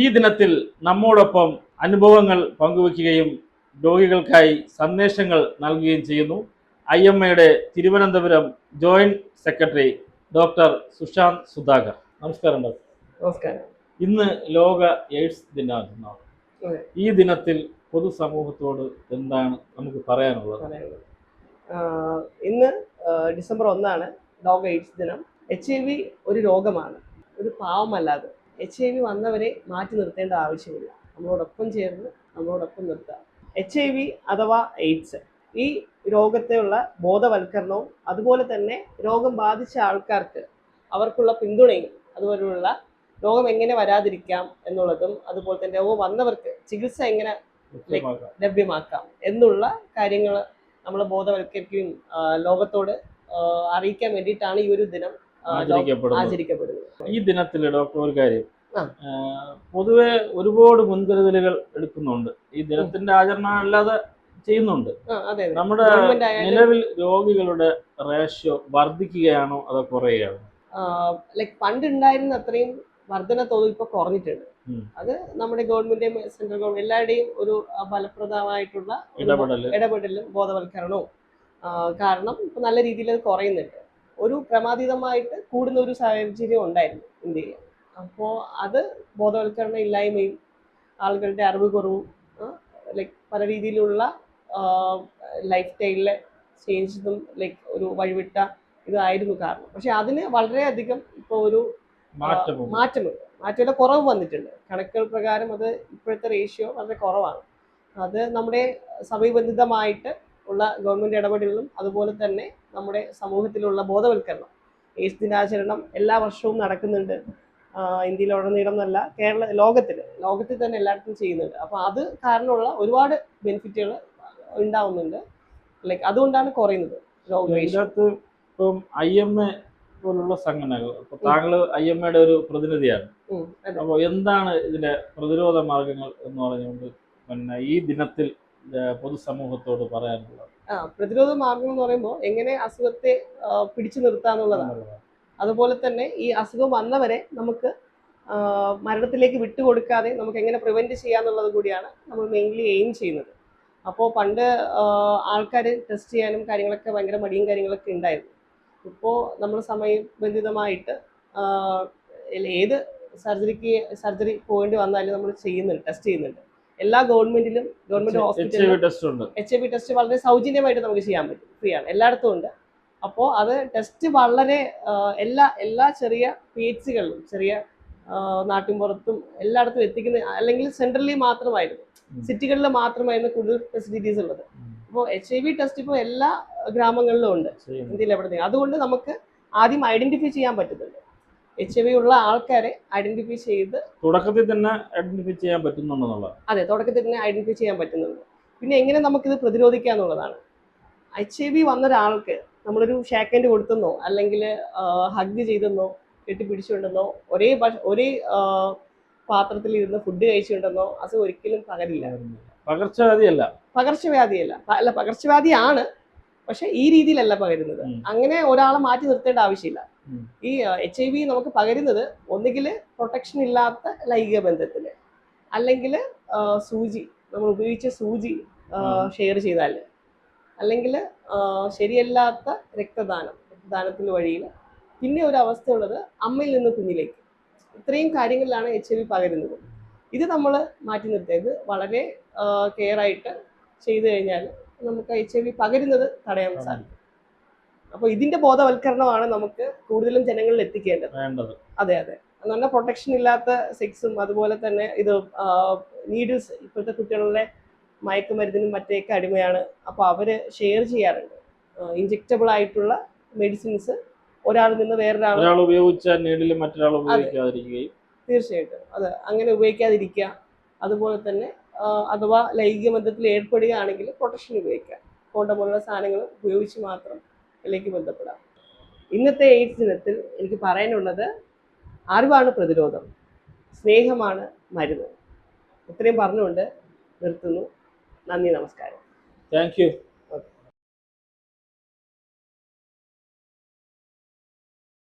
ഈ ദിനത്തിൽ നമ്മോടൊപ്പം അനുഭവങ്ങൾ പങ്കുവയ്ക്കുകയും രോഗികൾക്കായി സന്ദേശങ്ങൾ നൽകുകയും ചെയ്യുന്നു. ഐ എം എയുടെ Thiruvananthapuram joint secretary doctor Sushant Sudhakar. നമസ്കാരം ഡോക്ടർ. നമസ്കാരം. ഇന്ന് ലോക എയ്ഡ്സ് ദിനാചരണമാണ് ഈ ദിനത്തിൽ പൊതുസമൂഹത്തോട് എന്താണ് നമുക്ക് പറയാനുള്ളത്? ഇന്ന് ഡിസംബർ ഒന്നാണ് ലോക എയ്ഡ്സ് ദിനം. എച്ച് ഐ വി ഒരു രോഗമാണ്. ഒരു പാവമല്ലാതെ. എച്ച് ഐ വി വന്നവരെ മാറ്റി നിർത്തേണ്ട ആവശ്യമില്ല. നമ്മളോടൊപ്പം ചേർന്ന് നമ്മളോടൊപ്പം നിർത്തുക എച്ച് ഐ വി അഥവാ എയ്ഡ്സ് ഈ രോഗത്തെയുള്ള ബോധവൽക്കരണവും അതുപോലെ തന്നെ രോഗം ബാധിച്ച ആൾക്കാർക്ക് അവർക്കുള്ള പിന്തുണയും അതുപോലെയുള്ള രോഗം എങ്ങനെ വരാതിരിക്കാം എന്നുള്ളതും അതുപോലെ തന്നെ രോഗം വന്നവർക്ക് ചികിത്സ എങ്ങനെ. ലഭ്യമാക്കാം. എന്നുള്ള കാര്യങ്ങൾ നമ്മൾ ബോധവൽക്കരിക്കുകയും ലോകത്തോട് അറിയിക്കാൻ വേണ്ടിയിട്ടാണ് ഈ ഒരു ദിനം ആചരിക്കപ്പെടുന്നത്. ഈ ദിനത്തിൽ ഡോക്ടർ ഒരു കാര്യം. പൊതുവെ ഒരുപാട് മുൻകരുതലുകൾ എടുക്കുന്നുണ്ട്. ഈ ദിനത്തിന്റെ ആചരണം അല്ലാതെ ചെയ്യുന്നുണ്ട്. നമ്മുടെ നിലവിൽ രോഗികളുടെ റേഷ്യോ വർദ്ധിക്കുകയാണോ അതോ കുറയുകയാണോ? ലൈക് പണ്ട് ഉണ്ടായിരുന്ന അത്രയും വർധന തോതിൽ ഇപ്പൊ കുറഞ്ഞിട്ടുണ്ട്. അത് നമ്മുടെ ഗവൺമെന്റും സെൻട്രൽ ഗവൺമെന്റ് എല്ലാവരുടെയും ഒരു ഫലപ്രദമായിട്ടുള്ള ഇടപെടലും. ബോധവൽക്കരണവും. കാരണം ഇപ്പൊ നല്ല രീതിയിൽ അത് കുറയുന്നുണ്ട്. ഒരു ക്രമാതീതമായിട്ട് കൂടുന്ന ഒരു സാഹചര്യം ഉണ്ടായിരുന്നു ഇന്ത്യയിൽ. അപ്പോൾ അത് ബോധവൽക്കരണ ഇല്ലായ്മയും ആളുകളുടെ അറിവ് കുറവും ലൈക്ക് പല രീതിയിലുള്ള ലൈഫ് സ്റ്റൈലിലെ ചേഞ്ചസും ലൈക് ഒരു വഴിവിട്ട ഇതായിരുന്നു കാരണം. പക്ഷെ അതിന് വളരെയധികം ഇപ്പോൾ ഒരു മാറ്റമുണ്ട്. മാറ്റമുണ്ട്. മാറ്റമില്ല കുറവ് വന്നിട്ടുണ്ട്. കണക്കുകൾ പ്രകാരം അത് ഇപ്പോഴത്തെ റേഷ്യോ വളരെ കുറവാണ്. അത് നമ്മുടെ സമയബന്ധിതമായിട്ട് ഉള്ള ഗവൺമെന്റ് ഇടപെടലുകളും അതുപോലെ തന്നെ നമ്മുടെ സമൂഹത്തിലുള്ള ബോധവൽക്കരണം. എയ്ഡ്സ് ദിനാചരണം എല്ലാ വർഷവും നടക്കുന്നുണ്ട്. ഇന്ത്യയിൽ ഇന്ത്യയിലുടനീളം എന്നല്ല കേരള ലോകത്തിൽ ലോകത്തിൽ തന്നെ എല്ലായിടത്തും ചെയ്യുന്നുണ്ട്. അപ്പോൾ അത് കാരണമുള്ള ഒരുപാട് ബെനിഫിറ്റുകൾ ഉണ്ടാവുന്നുണ്ട്. ലൈക്ക് അതുകൊണ്ടാണ് കുറയുന്നത്. ഇതിനകത്ത് ഇപ്പം ഐ എം എ പോലുള്ള സംഘടനകൾ അപ്പൊ താങ്കൾ ഐ എം എയുടെ ഒരു പ്രതിനിധിയാണ്. അപ്പോൾ എന്താണ് ഇതിന്റെ പ്രതിരോധ മാർഗങ്ങൾ എന്ന് പറഞ്ഞുകൊണ്ട് പിന്നെ ഈ ദിനത്തിൽ പൊതുസമൂഹത്തോട് പറയാനുള്ളത്. ആ പ്രതിരോധ മാർഗം എന്ന് പറയുമ്പോൾ എങ്ങനെ അസുഖത്തെ പിടിച്ചു നിർത്താന്നുള്ളതാണ് അതുപോലെ തന്നെ ഈ അസുഖം വന്നവരെ നമുക്ക് മരണത്തിലേക്ക് വിട്ടുകൊടുക്കാതെ നമുക്ക് എങ്ങനെ പ്രിവെന്റ് ചെയ്യാന്നുള്ളത് കൂടിയാണ് നമ്മൾ മെയിൻലി എയിം ചെയ്യുന്നത്. അപ്പോൾ പണ്ട് ആൾക്കാർ ടെസ്റ്റ് ചെയ്യാനും കാര്യങ്ങളൊക്കെ ഭയങ്കര മടിയും കാര്യങ്ങളൊക്കെ ഉണ്ടായിരുന്നു. ഇപ്പോൾ നമ്മൾ സമയബന്ധിതമായിട്ട് ഏത് സർജറിക്ക് സർജറി പോയിന്റ് വന്നാലും നമ്മൾ ചെയ്യുന്നുണ്ട് ടെസ്റ്റ് ചെയ്യുന്നുണ്ട്. എല്ലാ ഗവൺമെന്റിലും ഗവൺമെന്റ് ഹോസ്പിറ്റലിലും എച്ച് ഐ വി ടെസ്റ്റ് വളരെ സൗജന്യമായിട്ട് നമുക്ക് ചെയ്യാൻ പറ്റും. ഫ്രീ ആണ്. എല്ലായിടത്തും ഉണ്ട്. അപ്പോൾ അത് ടെസ്റ്റ് വളരെ എല്ലാ എല്ലാ ചെറിയ പി എച്ച് സികളിലും ചെറിയ നാട്ടിൻപുറത്തും എല്ലായിടത്തും എത്തിക്കുന്ന അല്ലെങ്കിൽ സെൻട്രലി മാത്രമായിരുന്നു. സിറ്റികളിൽ മാത്രമായിരുന്നു കൂടുതൽ ഫെസിലിറ്റീസ് ഉള്ളത്. അപ്പോൾ എച്ച് ഐ വി ടെസ്റ്റ് ഇപ്പോൾ എല്ലാ ഗ്രാമങ്ങളിലും ഉണ്ട്. ഇന്ത്യയിൽ എവിടെ അതുകൊണ്ട് നമുക്ക് ആദ്യം ഐഡന്റിഫൈ ചെയ്യാൻ പറ്റുന്നുണ്ട് എച്ച് ഐ വി ഉള്ള ആൾക്കാരെ ഐഡന്റിഫൈ ചെയ്ത് തുടക്കത്തിൽ തന്നെ ഐഡന്റിഫൈ ചെയ്യാൻ പറ്റുന്നുണ്ടെന്നുള്ള അതെ തുടക്കത്തിൽ തന്നെ ഐഡന്റിഫൈ ചെയ്യാൻ പറ്റുന്നുണ്ട്. പിന്നെ എങ്ങനെ നമുക്കിത് പ്രതിരോധിക്കുക എന്നുള്ളതാണ്. എച്ച് ഐ വി വന്ന ഒരാൾക്ക് നമ്മളൊരു ഷാക്കൻഡ് കൊടുത്തെന്നോ അല്ലെങ്കിൽ ഹഗ് ചെയ്തെന്നോ കെട്ടിപ്പിടിച്ചുകൊണ്ടെന്നോ ഒരേ ഭക്ഷ- ഒരേ പാത്രത്തിൽ ഇരുന്ന് ഫുഡ് കഴിച്ചുകൊണ്ടെന്നോ അത് ഒരിക്കലും പകരില്ല. പകർച്ചവ്യാധിയല്ല. പകർച്ചവ്യാധിയല്ല. അല്ല പകർച്ചവ്യാധിയാണ്. പക്ഷെ ഈ രീതിയിലല്ല പകരുന്നത്. അങ്ങനെ ഒരാളെ മാറ്റി നിർത്തേണ്ട ആവശ്യമില്ല. ഈ എച്ച് ഐ വി നമുക്ക് പകരുന്നത് ഒന്നുകിൽ പ്രൊട്ടക്ഷൻ ഇല്ലാത്ത ലൈംഗിക ബന്ധത്തിൽ അല്ലെങ്കിൽ സൂചി നമ്മൾ ഉപയോഗിച്ച സൂചി ഷെയർ ചെയ്താൽ അല്ലെങ്കിൽ ശരിയല്ലാത്ത രക്തദാനം രക്തദാനത്തിന് വഴിയിൽ പിന്നെ ഒരു അവസ്ഥയുള്ളത് അമ്മയിൽ നിന്ന് കുഞ്ഞിലേക്ക്. ഇത്രയും കാര്യങ്ങളിലാണ് എച്ച് ഐ വി പകരുന്നത്. ഇത് നമ്മൾ മാറ്റി നിർത്തിയത്. വളരെ കെയർ ആയിട്ട് ചെയ്തു കഴിഞ്ഞാൽ നമുക്ക് എച്ച് ഐ വി പകരുന്നത് തടയാൻ സാധിക്കും. അപ്പോൾ ഇതിന്റെ ബോധവൽക്കരണമാണ് നമുക്ക് കൂടുതലും ജനങ്ങളിൽ എത്തിക്കേണ്ടത്. അതെ അതെ. എന്ന് പറഞ്ഞാൽ പ്രൊട്ടക്ഷൻ ഇല്ലാത്ത സെക്സും അതുപോലെ തന്നെ ഇത് നീഡിൽസ് ഇപ്പോഴത്തെ കുട്ടികളുടെ മയക്കുമരുന്നിനും മറ്റേക്ക് അടിമയാണ്. അപ്പോൾ അവർ ഷെയർ ചെയ്യാറുണ്ട്. ഇഞ്ചെക്റ്റബിൾ ആയിട്ടുള്ള മെഡിസിൻസ് ഒരാളിൽ നിന്ന് വേറൊരാൾ ഒരാൾ ഉപയോഗിച്ച നീഡിൽ മറ്റൊരാൾ ഉപയോഗിക്കാതിരിക്കുകയും തീർച്ചയായിട്ടും. അത് അങ്ങനെ ഉപയോഗിക്കാതിരിക്കുക. അതുപോലെ തന്നെ അഥവാ ലൈംഗിക ബന്ധത്തിൽ ഏർപ്പെടുകയാണെങ്കിൽ പ്രൊട്ടക്ഷൻ ഉപയോഗിക്കുക. കോണ്ടം പോലുള്ള സാധനങ്ങൾ ഉപയോഗിച്ച് മാത്രം ഇതിലേക്ക് ബന്ധപ്പെടാം. ഇന്നത്തെ എയ്ഡ്സ് ദിനത്തിൽ എനിക്ക് പറയാനുള്ളത് അറിവാണ് പ്രതിരോധം. സ്നേഹമാണ് മരുന്ന്. ഇത്രയും പറഞ്ഞുകൊണ്ട് നിർത്തുന്നു. നന്ദി നമസ്കാരം. താങ്ക്